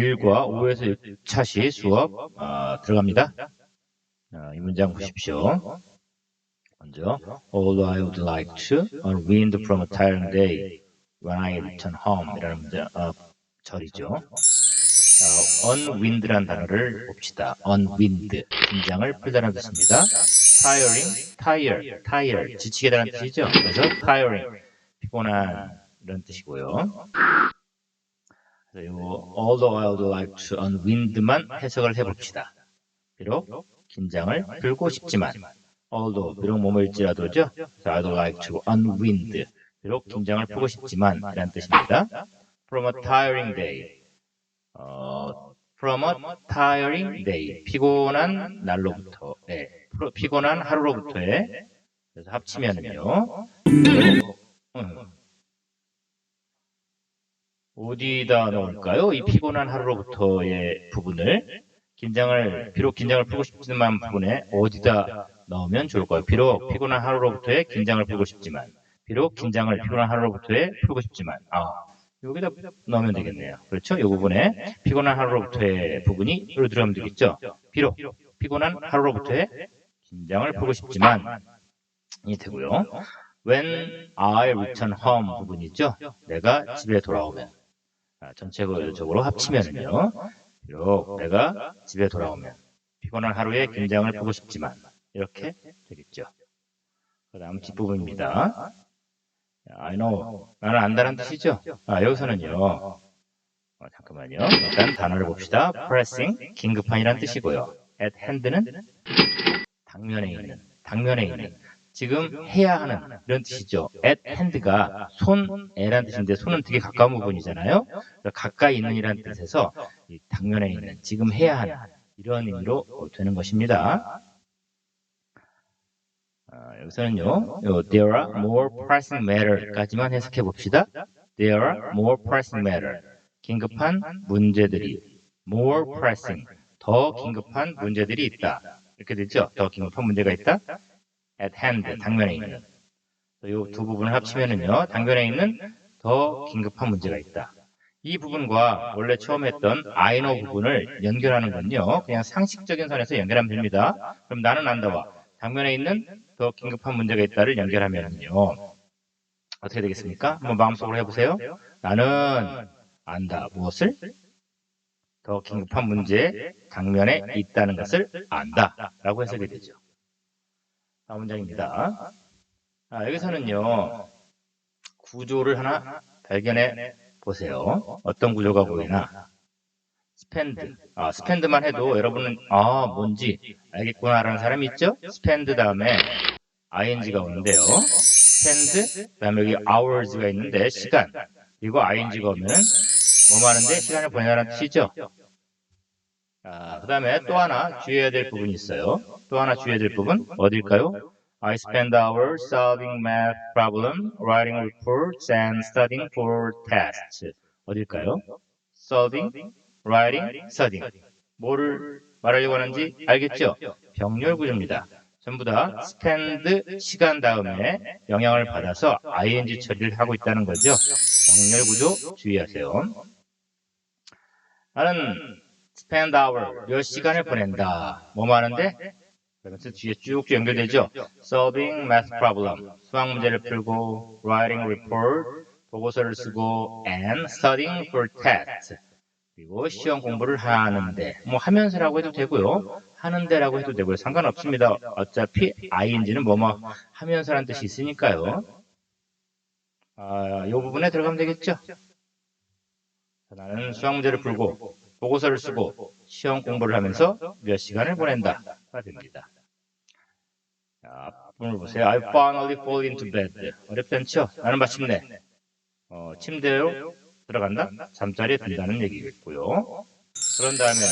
1과 5에서 6차시 수업 어, 들어갑니다. 어, 이 문장 보십시오. 먼저 Although I would like to unwind from a tiring day when I return home 이라는 문장, 어, 절이죠. 어, unwind란 단어를 봅시다. unwind 긴장을 풀다는 뜻입니다. tiring, tire, tire 지치게 되는 뜻이죠. 그래서 tiring 피곤한 이런 뜻이고요. 요 although I would like to unwind만 해석을 해봅시다. 비록 긴장을 풀고 싶지만 although 비록 뭐뭐일지라도죠. 그래서 I would like to unwind 비록 긴장을 풀고 싶지만 이란 뜻입니다. from a tiring day 어, from a tiring day 피곤한 날로부터 네, 피곤한 하루로부터의 그래서 합치면은요 음, 어디다 넣을까요? 이 피곤한 하루로부터의 부분을 긴장을 비록 긴장을 풀고 싶지만 부분에 어디다 넣으면 좋을까요? 비록 피곤한 하루로부터의 긴장을 풀고 싶지만 비록 긴장을 피곤한 하루로부터의 풀고 싶지만 아 여기다 넣으면 되겠네요. 그렇죠? 이 부분에 피곤한 하루로부터의 부분이 여기로 들어가면 되겠죠? 비록 피곤한 하루로부터의 긴장을 풀고 싶지만 이 되고요. When I return home 부분이죠. 내가 집에 돌아오면 아, 전체적으로 합치면은요. 비록 내가 집에 돌아오면 피곤한 하루에 긴장을 풀고 싶지만 이렇게 되겠죠. 그 다음 뒷부분입니다. I know. 나는 안다는 뜻이죠. 아, 여기서는요. 어, 잠깐만요. 일단 단어를 봅시다. pressing, 긴급한이란 뜻이고요. at hand는 당면에 있는, 당면에 있는. 지금 해야 하는 이런 뜻이죠. at hand가 손에란 뜻인데 손은 되게 가까운 부분이잖아요. 가까이 있는 이란 뜻에서 이 당면에 있는 지금 해야 하는 이런 의미로 되는 것입니다. 아, 여기서는요, 요, there are more pressing matter까지만 해석해 봅시다. There are more pressing matter. 긴급한 문제들이 more pressing 더 긴급한 문제들이 있다. 이렇게 되죠. 더 긴급한 문제가 있다. At hand 당면에 있는 이 두 부분을 합치면은요, 당면에 있는 더 긴급한 문제가 있다. 이 부분과 원래 처음 했던 know 부분을 연결하는 건요, 그냥 상식적인 선에서 연결하면 됩니다. 그럼 나는 안다와 당면에 있는 더 긴급한 문제가 있다를 연결하면은요, 어떻게 되겠습니까? 한번 마음속으로 해보세요. 나는 안다. 무엇을? 더 긴급한 문제 당면에 있다는 것을 안다. 라고 해석이 되죠. 다음 문장입니다. 아, 여기서는요, 구조를 하나 발견해 보세요. 어떤 구조가 보이나? 스펜드. 아, 스펜드만 해도 여러분은, 아, 뭔지 알겠구나라는 사람이 있죠? 스펜드 다음에 ing가 오는데요. 스펜드, 그 다음에 여기 hours가 있는데, 시간. 그리고 ing가 오면은, 뭐 하는데 시간을 보내라는 뜻이죠? 아, 그 다음에 또 하나 주의해야 될 부분이 있어요. 또 하나 주의해야 될 부분, 어딜까요? I spend hours solving math problem, writing reports, and studying for tests. 어딜까요? solving, writing, studying. 뭐를 말하려고 하는지 알겠죠? 병렬 구조입니다. 전부 다 spend 시간 다음에 영향을 받아서 ing 처리를 하고 있다는 거죠. 병렬 구조 주의하세요. 나는 spend hour, 몇 시간을 보낸다. 뭐 말하는데? 그래서 뒤에 쭉 연결되죠. Solving math problem, 수학 문제를 풀고, writing report, 보고서를 쓰고, and studying for test. 그리고 시험 공부를 하는데, 뭐 하면서라고 해도 되고요. 하는데라고 해도 되고요. 상관없습니다. 어차피 ing는 뭐뭐 하면서라는 뜻이 있으니까요. 아, 이 부분에 들어가면 되겠죠. 나는 수학 문제를 풀고, 보고서를 쓰고, 시험 공부를 하면서 몇 시간을 보낸다가 됩니다. 자, 앞부분을 보세요. I finally fall into bed. 어렵지 않죠? 나는 마침내 어, 침대로 들어간다? 잠자리에 든다는 얘기겠고요. 그런 다음에는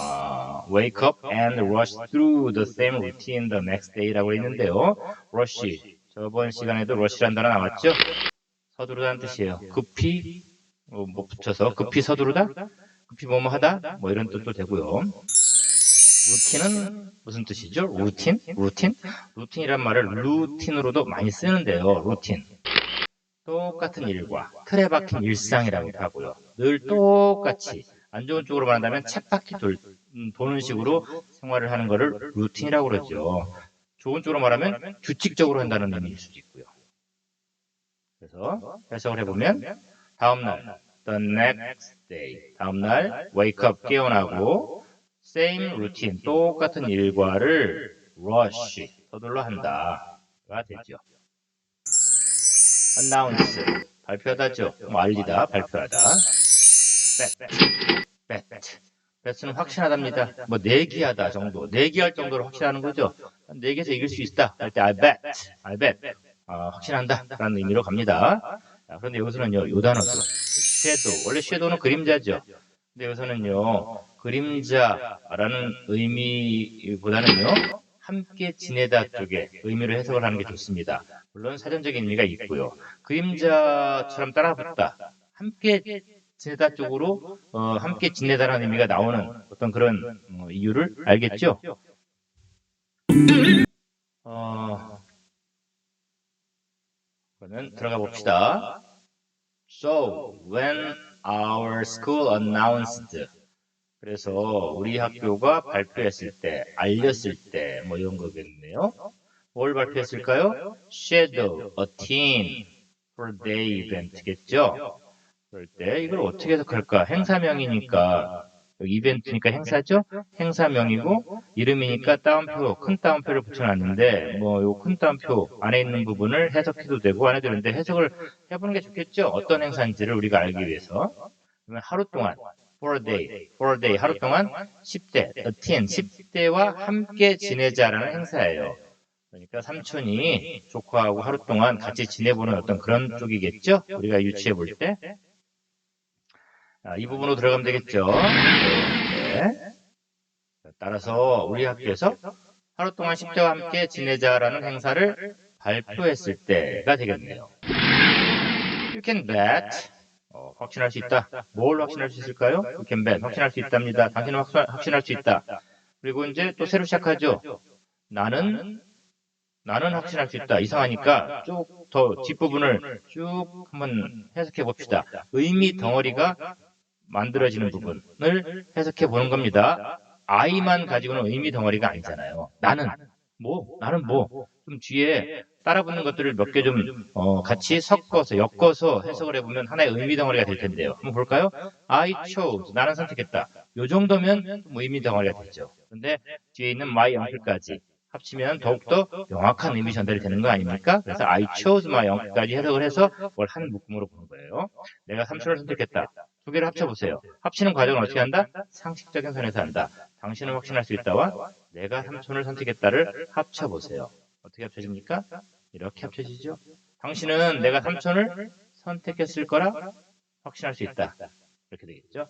아, wake up and rush through the same routine the next day라고 있는데요. rush 저번 시간에도 rush라는 단어 나왔죠? 서두르다는 뜻이에요. 급히 어, 뭐 붙여서 급히 서두르다? 급히 뭐뭐 하다? 뭐 이런 뜻도 되고요. 루틴은 무슨 뜻이죠? 루틴? 루틴? 루틴이란 말을 루틴으로도 많이 쓰는데요. 루틴. 똑같은 일과 틀에 박힌 일상이라고도 하고요. 늘 똑같이 안 좋은 쪽으로 말한다면 쳇바퀴 돌, 음, 도는 식으로 생활을 하는 거를 루틴이라고 그러죠. 좋은 쪽으로 말하면 규칙적으로 한다는 의미일 수도 있고요. 그래서 해석을 해보면 다음날 the next day 다음날 wake up 깨어나고 same routine 똑같은 일과를 rush 서둘러 한다가 되죠. announce 발표하다죠. 뭐 알리다 발표하다. bet bet bet는 확신하답니다. 뭐 내기하다 정도 내기할 정도로 확신하는 거죠. 내기에서 이길 수 있다 할 때 I bet I bet 아, 확신한다 라는 의미로 갑니다. 자, 그런데 여기서는요 요 단어죠. 섀도우 원래 섀도우는 그림자죠. 근데 여기서는요 그림자라는 의미보다는요 함께 지내다 쪽에 의미로 해석을 하는 게 좋습니다. 물론 사전적인 의미가 있고요. 그림자처럼 따라붙다, 함께 지내다 쪽으로 어, 함께 지내다라는 의미가 나오는 어떤 그런 어, 이유를 알겠죠? 어, 그러면 들어가 봅시다. So, when our school announced 그래서 우리 학교가 발표했을 때, 알렸을 때, 뭐 이런 거겠네요. 뭘 발표했을까요? Shadow, a teen, for day event겠죠? 그럴 때 이걸 어떻게 해석할까? 행사명이니까, 이벤트니까 행사죠? 행사명이고, 이름이니까 따옴표, 큰 따옴표를 붙여놨는데, 뭐, 요 큰 따옴표 안에 있는 부분을 해석해도 되고, 안 해도 되는데, 해석을 해보는 게 좋겠죠? 어떤 행사인지를 우리가 알기 위해서. 그러면 하루 동안, for a day, for a day, 하루 동안 10대, a teen, 10대와 함께 지내자라는 행사예요. 그러니까 삼촌이 조카하고 하루 동안 같이 지내보는 어떤 그런 쪽이겠죠? 우리가 유치해 볼 때. 자, 이 부분으로 들어가면 되겠죠? 네. 따라서 우리 학교에서 하루 동안 10대와 함께 지내자라는 행사를 발표했을 때가 되겠네요. You can bet. 어, 확신할 수 있다. 뭘 확신할 수 있을까요? You can bet. 확신할 수 있답니다. 당신은 확, 확신할 수 있다. 그리고 이제 또 새로 시작하죠. 나는 나는 확신할 수 있다. 이상하니까 쭉 더 뒷부분을 쭉 한번 해석해 봅시다. 의미 덩어리가 만들어지는 부분을 해석해 보는 겁니다. I만 가지고는 의미 덩어리가 아니잖아요. 나는 뭐? 나는 뭐? 좀 뒤에 따라붙는 것들을 몇 개좀 어, 같이 섞어서 엮어서 해석을 해보면 하나의 의미 덩어리가 될 텐데요. 한번 볼까요? I chose. 나는 선택했다. 요 정도면 뭐 의미 덩어리가 되죠. 근데 뒤에 있는 my uncle까지 합치면 더욱더 명확한 의미 전달이 되는 거 아닙니까? 그래서 I chose my uncle까지 해석을 해서 뭘 한 묶음으로 보는 거예요. 내가 삼촌을 선택했다. 두 개를 합쳐보세요. 합치는 과정을 어떻게 한다? 상식적인 선에서 한다. 당신은 확신할 수 있다와 내가 삼촌을 선택했다를 합쳐보세요. 어떻게 합쳐집니까? 이렇게 합쳐지죠. 당신은 내가 삼촌을 선택했을 거라 확신할 수 있다. 이렇게 되겠죠.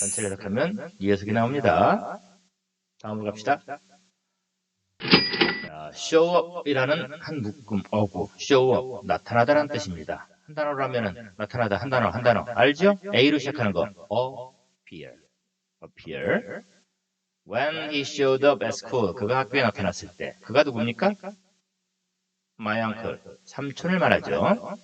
전체를 해석하면 이 녀석이 나옵니다. 다음으로 갑시다. 자, show up이라는 한 묶음 어구 show up 나타나다라는 뜻입니다. 한 단어로 하면은 나타나다 한 단어 한 단어 알죠? A로 시작하는 거 appear appear when he showed up at school 그가 학교에 나타났을 때 그가 누굽니까? my uncle 삼촌을 말하죠.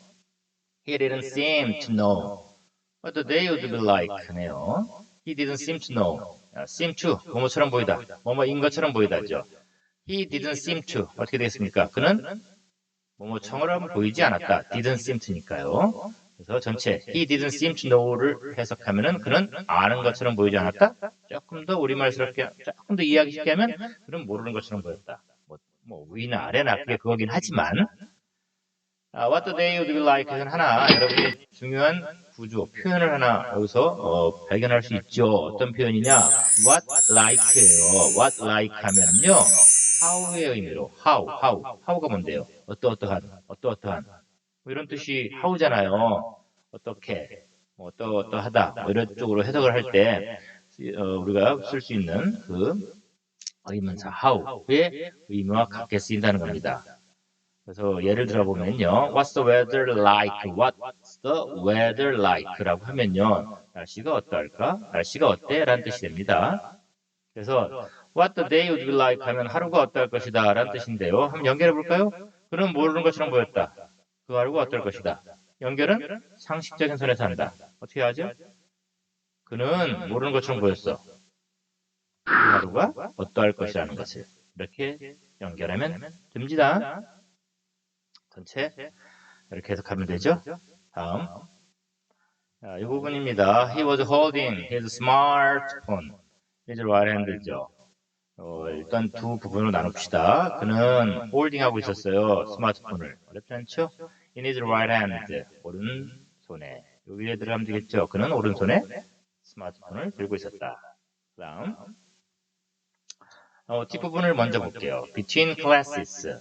He didn't seem to know what the day would be like네요. He didn't seem to know. 아, seem to 뭐뭐처럼 보이다. 뭐뭐인 것처럼 보이다죠. He didn't seem to 어떻게 되겠습니까? 그는 뭐뭐처럼 보이지 않았다. didn't seem to니까요. 그래서 전체 he didn't seem to know를 해석하면은 그는 아는 것처럼 보이지 않았다. 조금 더 우리말스럽게 조금 더 이해하기 쉽게 하면 그는 모르는 것처럼 보였다. 뭐, 뭐 위나 아래나 그게 그거긴 하지만 아, what the day would be like는 하나 여러분이 중요한 구조 표현을 하나 여기서 어, 발견할 수 있죠. 어떤 표현이냐? what like예요. what like 하면은요 how의 의미로 how how how가 뭔데요? 어떠어떠한 어떠어떠한 뭐 이런 뜻이 how잖아요. 어떻게 뭐 어떠어떠하다 뭐 이런 쪽으로 해석을 할 때 어, 우리가 쓸 수 있는 그 의문사 how의 의미와 같게 쓰인다는 겁니다. 그래서 예를 들어 보면요. What's the weather like? What's the weather like라고 하면요. 날씨가 어떨까? 날씨가 어때? 라는 뜻이 됩니다. 그래서 What the day would be like 하면 하루가 어떨 것이다 라는 뜻인데요. 한번 연결해 볼까요? 그는 모르는 것처럼 보였다. 그 하루가 어떨 것이다. 연결은 상식적인 선에서 한다. 어떻게 하죠? 그는 모르는 것처럼 보였어. 그 하루가 어떠할 것이라는 것을 이렇게 연결하면 됩니다. 전체 이렇게 해석하면 되죠. 다음 자, 이 부분입니다. He was holding his smartphone. right hand죠. 어, 일단 두 부분으로 나눕시다. 그는 홀딩하고 있었어요. 스마트폰을. 어렵지 않죠? In his right hand. 오른손에. 요 위에 들어가면 되겠죠? 그는 오른손에 스마트폰을 들고 있었다. 그 다음. 어, 뒷부분을 먼저 볼게요. Between classes.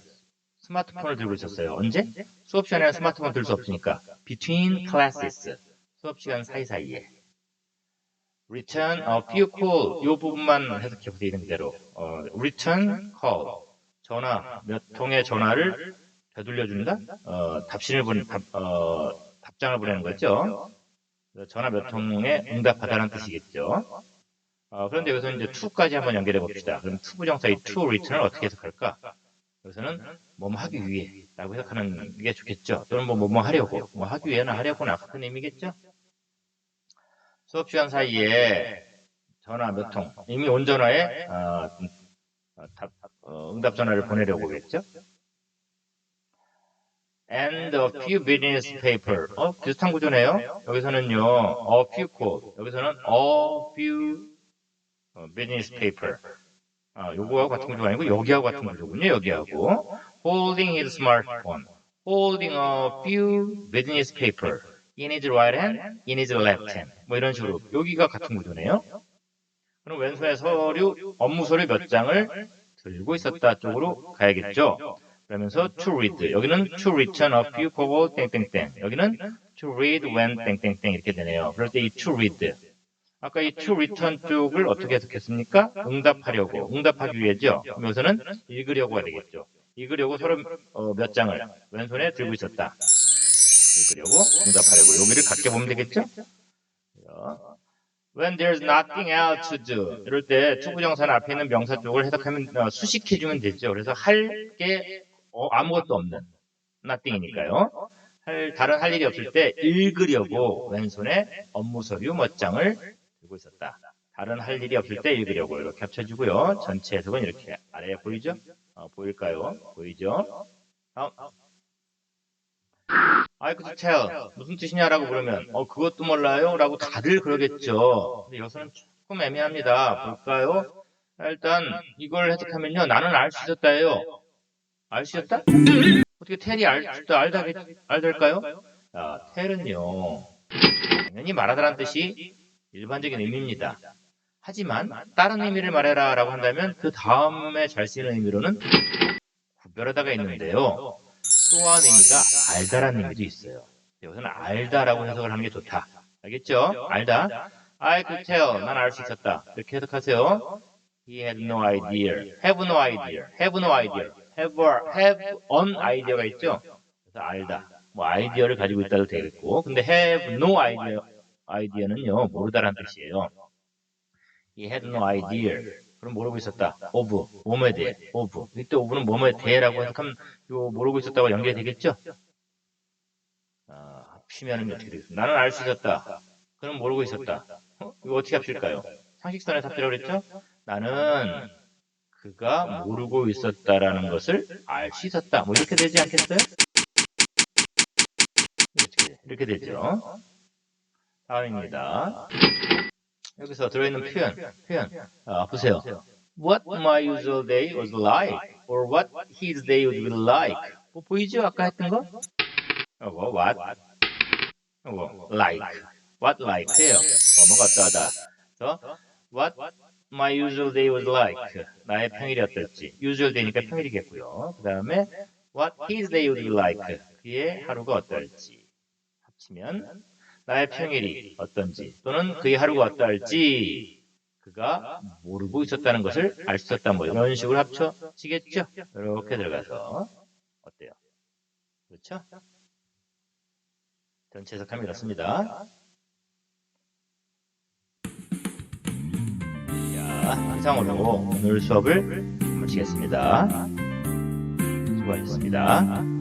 스마트폰을 들고 있었어요. 언제? 수업 시간에는 스마트폰 들 수 없으니까. Between classes. 수업 시간 사이사이에. Return a few call 요 부분만 해석해 보세요 이름 그대로 어, return call 전화 몇 통의 전화를 되돌려 준다? 어, 답신을 보내 답, 어, 답장을 보내는 거죠. 전화 몇 통에 응답하다는 뜻이겠죠. 어, 그런데 여기서 이제 to까지 한번 연결해 봅시다. 그럼 to 부정사의 to return을 어떻게 해석할까? 여기서는 뭐뭐 하기 위해 라고 해석하는 게 좋겠죠. 또는 뭐 뭐뭐 하려고 뭐 하기 위해나 하려고나 같은 의미겠죠 수업 시간 사이에 전화 몇 통, 이미 온 전화에 어, 어, 답, 어, 응답 전화를 보내려고 그랬죠. And a few business paper. 어, 비슷한 구조네요. 여기서는요, a few call. 여기서는 a few 어, business paper. 아, 요거하고 같은 구조가 아니고 여기하고 같은 구조군요. 여기하고. Holding his smartphone. Holding a few business paper. In his right hand, in his left hand. 뭐 이런 식으로. 여기가 같은 구조네요. 그럼 왼손에 서류, 업무 서류 몇 장을 들고 있었다 쪽으로 가야겠죠. 그러면서 to read. 여기는 to return a few for 땡땡땡. 여기는 to read when 땡땡땡 이렇게 되네요. 그럴 때 이 to read. 아까 이 to return 쪽을 어떻게 해석했습니까? 응답하려고. 응답하기 위해죠. 여기서는 읽으려고가 되겠죠. 읽으려고 서류 어, 몇 장을 왼손에 들고 있었다. 읽으려고 응답하려고. 여기를 갖게 보면 되겠죠? When there's nothing else to do. 이럴 때 투부정사는 앞에 있는 명사 쪽을 해석하면 어, 수식해주면 되죠. 그래서 할 게 아무것도 없는 nothing이니까요. 할, 다른 할 일이 없을 때 읽으려고 왼손에 업무 서류 몇 장을 들고 있었다. 다른 할 일이 없을 때 읽으려고 이렇게 합쳐지고요. 전체 해석은 이렇게 아래에 보이죠? 어, 보일까요? 보이죠? 다음. I could tell. 무슨 뜻이냐라고 물으면, 어, 그것도 몰라요? 라고 다들 그러겠죠. 근데 여기서는 조금 애매합니다. 볼까요? 일단, 이걸 해석하면요. 나는 알 수 있었다예요. 알 수 있었다? 어떻게 텔이 알, 알다, 알될까요? 자, 텔은요. 당연히 말하다라는 뜻이 일반적인 의미입니다. 하지만, 다른 의미를 말해라 라고 한다면, 그 다음에 잘 쓰이는 의미로는 구별하다가 있는데요. 또한 의미가 알다라는 의미도 있어요. 여기서는 알다라고 해석을 하는 게 좋다. 알겠죠? 알다. I could tell. 난 알 수 있었다. 이렇게 해석하세요. He had no idea. Have no idea. Have no idea. Have, have an idea가 있죠? 그래서 알다. 뭐 아이디어를 가지고 있다도 되겠고. 근데 have no idea. 아이디어는요, 모르다라는 뜻이에요. He had no idea. 그럼 모르고 있었다. of, 뭐뭐에 대해, of. 이때 of는 뭐뭐에 대해라고 해석하면 요 모르고 있었다고 연결이 되겠죠? 아, 합치면은 어떻게 되겠습니까? 나는 알 수 있었다. 그럼 모르고 있었다. 어? 이거 어떻게 합칠까요? 상식선에 합치라고 그랬죠? 나는 그가 모르고 있었다라는 것을 알 수 있었다. 뭐 이렇게 되지 않겠어요? 이렇게 되죠. 다음입니다. 여기서 들어있는 표현, 표현, 아, 보세요. What my usual day was like, or what his day would be like. 뭐 보이죠? 아까 했던 거? 이거 what, 이거 like, what like예요. 뭐뭐가 어떠하다. 그래서 what my usual day was like. 나의 평일이 어떨지. usual day니까 평일이겠고요. 그 다음에 what his day would be like. 그의 하루가 어떨지. 합치면 나의 평일이 어떤지 또는 그의 하루가 어떠할지 그가 모르고 있었다는 것을 알 수 있었다 뭐 이런 식으로 합쳐지겠죠? 이렇게 들어가서 어때요? 그렇죠? 전체 해석하면 이렇습니다. 자 이상으로 오늘 수업을 마치겠습니다. 수고하셨습니다